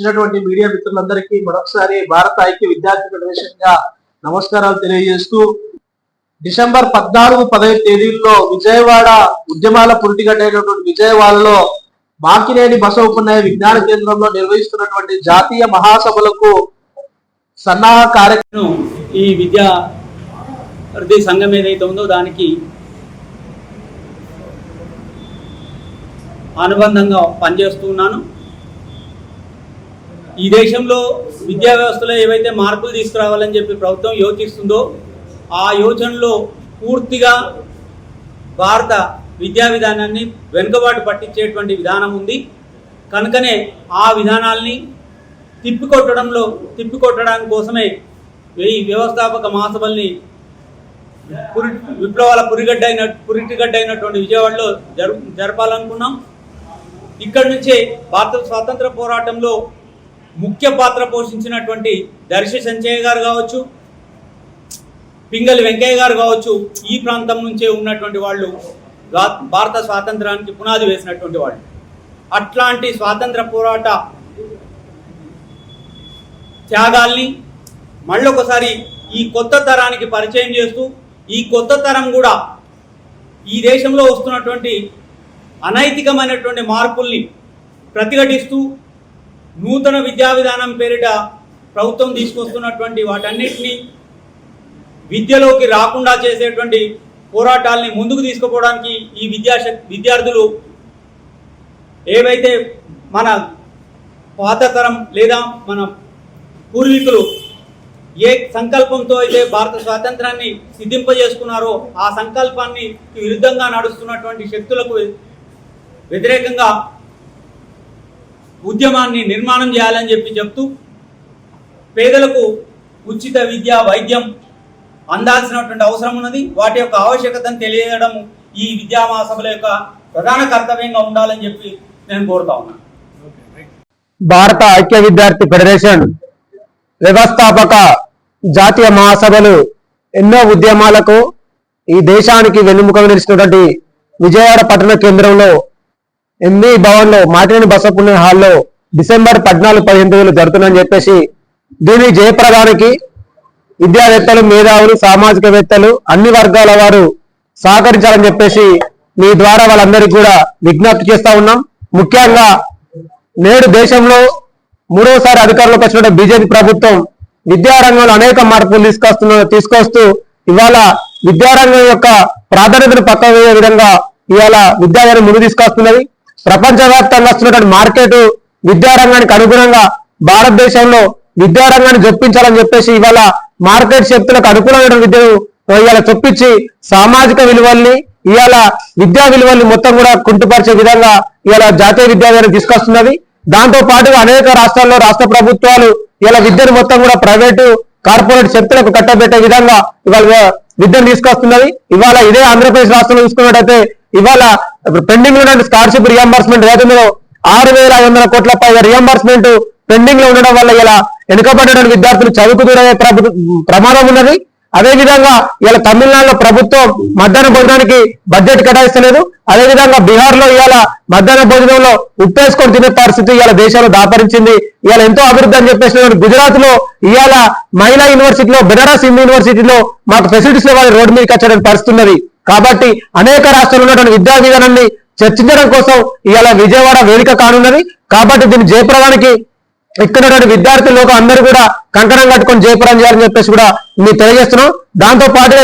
వచ్చినటువంటి మీడియా మిత్రులందరికీ మరొకసారి భారత ఐక్య విద్యార్థి ఫెడరేషన్గా నమస్కారాలు తెలియజేస్తూ డిసెంబర్ పద్నాలుగు పదహైదు తేదీల్లో విజయవాడ ఉద్యమాల పురిటిగడ్డైనటువంటి విజయవాడలో మాకినేని బసవపున్నయ్య విజ్ఞాన కేంద్రంలో నిర్వహిస్తున్నటువంటి జాతీయ మహాసభలకు సన్నాహ కార్యక్రమం ఈ విద్యా ప్రతి సంఘం ఏదైతే ఉందో దానికి అనుబంధంగా పనిచేస్తున్నాను ఈ దేశంలో విద్యా వ్యవస్థలో ఏవైతే మార్పులు తీసుకురావాలని చెప్పి ప్రభుత్వం యోచిస్తుందో ఆ యోచనలో పూర్తిగా భారత విద్యా విధానాన్ని వెనుకబాటు పట్టించేటువంటి విధానం ఉంది. కనుకనే ఆ విధానాల్ని తిప్పికొట్టడంలో తిప్పికొట్టడానికి కోసమే ఈ వ్యవస్థాపక మాసబల్ని పురి విప్లవాల పురిగడ్డ అయిన పురిటిగడ్డ అయినటువంటి విజయవాడలో జరు జరపాలనుకున్నాం. ఇక్కడి నుంచే భారత స్వాతంత్ర పోరాటంలో ముఖ్య పాత్ర పోషించినటువంటి దర్శి సంజయ్ గారు కావచ్చు పింగళి వెంకయ్య గారు కావచ్చు ఈ ప్రాంతం నుంచే ఉన్నటువంటి వాళ్ళు భారత స్వాతంత్రానికి పునాది వేసినటువంటి వాళ్ళు. అట్లాంటి స్వాతంత్ర పోరాట త్యాగాల్ని మళ్ళొకసారి ఈ కొత్త తరానికి పరిచయం చేస్తూ ఈ కొత్త తరం కూడా ఈ దేశంలో వస్తున్నటువంటి అనైతికమైనటువంటి మార్పుల్ని ప్రతిఘటిస్తూ నూతన విద్యా విధానం పేరిట ప్రభుత్వం తీసుకొస్తున్నటువంటి వాటన్నిటిని విద్యలోకి రాకుండా చేసేటువంటి పోరాటాల్ని ముందుకు తీసుకుపోవడానికి ఈ విద్యా విద్యార్థులు ఏవైతే మన పాత తరం లేదా మన పూర్వీకులు ఏ సంకల్పంతో అయితే భారత స్వాతంత్రాన్ని సిద్ధింపజేసుకున్నారో ఆ సంకల్పాన్ని విరుద్ధంగా నడుస్తున్నటువంటి శక్తులకు వ్యతిరేకంగా ఉద్యమాన్ని నిర్మాణం చేయాలని చెప్పి చెప్తూ పేదలకు ఉచిత విద్య వైద్యం అందాల్సినటువంటి అవసరం ఉన్నది. వాటి యొక్క ఆవశ్యకతను తెలియజేయడం ఈ విద్యా మహాసభల యొక్క ప్రధాన కర్తవ్యంగా ఉండాలని చెప్పి నేను కోరుతా ఉన్నాను భారత ఐక్య విద్యార్థి ఫెడరేషన్ వ్యవస్థాపక జాతీయ మహాసభలు ఎన్నో ఉద్యమాలకు ఈ దేశానికి వెన్నుముక నిలిచినటువంటి విజయవాడ పట్టణ కేంద్రంలో ఎంబీ భవన్లో మాటిని బసపుణ్య హాల్లో డిసెంబర్ పద్నాలుగు పదిహేను రోజులు జరుగుతుందని చెప్పేసి దీని జయప్రదానికి విద్యావేత్తలు మేధావులు సామాజికవేత్తలు అన్ని వర్గాల వారు సహకరించాలని చెప్పేసి మీ ద్వారా వాళ్ళందరికీ కూడా విజ్ఞప్తి చేస్తా ఉన్నాం. ముఖ్యంగా నేడు దేశంలో మూడవసారి అధికారంలోకి వచ్చిన బీజేపీ ప్రభుత్వం విద్యారంగంలో అనేక మార్పులు తీసుకొస్తున్న తీసుకొస్తూ ఇవాళ విద్యారంగం యొక్క ప్రాధాన్యతను పక్కన విధంగా ఇవాళ విద్యారంగం ముందు తీసుకొస్తున్నది. ప్రపంచవ్యాప్తంగా వస్తున్నటువంటి మార్కెట్ విద్యారంగానికి అనుగుణంగా భారతదేశంలో విద్యారంగాన్ని జొప్పించాలని చెప్పేసి ఇవాళ మార్కెట్ శక్తులకు అనుకూలమైన విద్యను ఇవాళ చొప్పించి సామాజిక విలువల్ని ఇవాళ విద్యా విలువల్ని మొత్తం కూడా కుంటుపరిచే విధంగా ఇవాళ జాతీయ విద్యా తీసుకొస్తున్నది. దాంతో పాటుగా అనేక రాష్ట్రాల్లో రాష్ట్ర ప్రభుత్వాలు ఇలా విద్యను మొత్తం కూడా ప్రైవేటు కార్పొరేట్ శక్తులకు కట్టబెట్టే విధంగా ఇవాళ విద్యను తీసుకొస్తున్నది. ఇవాళ ఇదే ఆంధ్రప్రదేశ్ రాష్ట్రంలో చూసుకున్నట్టయితే ఇవాళ పెండింగ్లో ఉన్న స్కాలర్షిప్ రియంబర్స్మెంట్ రేటులో ఆరు వేల ఐదు వందల కోట్ల పైగా రియంబర్స్మెంట్ పెండింగ్లో ఉండడం వల్ల ఇలా వెనుకబడిన విద్యార్థులు చదువుకు ప్రమాదం ఉన్నది. అదేవిధంగా ఇలా తమిళనాడులో ప్రభుత్వం మధ్యాహ్న భోజనానికి బడ్జెట్ కేటాయిస్తలేదు. అదేవిధంగా బీహార్లో ఇవాళ మధ్యాహ్న భోజనంలో ఉప్పేసుకొని తినే పరిస్థితి ఇవాళ దేశంలో దాపరించింది. ఇవాళ ఎంతో అభివృద్ధి అని చెప్పేసిన గుజరాత్లో ఇవాళ మహిళా యూనివర్సిటీలో బెనారస్ హిందూ యూనివర్సిటీలో మాకు ఫెసిలిటీస్లో వాళ్ళు రోడ్డు మీదకి వచ్చే పరిస్థితి ఉన్నది. కాబట్టి అనేక రాష్ట్రాలు ఉన్నటువంటి విద్యా విధానాన్ని చర్చించడం కోసం ఇవాళ విజయవాడ వేదిక కానున్నది. కాబట్టి దీన్ని జయప్రదానికి ఇక్కడ విద్యార్థులు అందరూ కూడా కంకణం కట్టుకొని జయప్రదం చేయాలని చెప్పేసి కూడా మీకు తెలియజేస్తున్నాం. దాంతో పాటుగా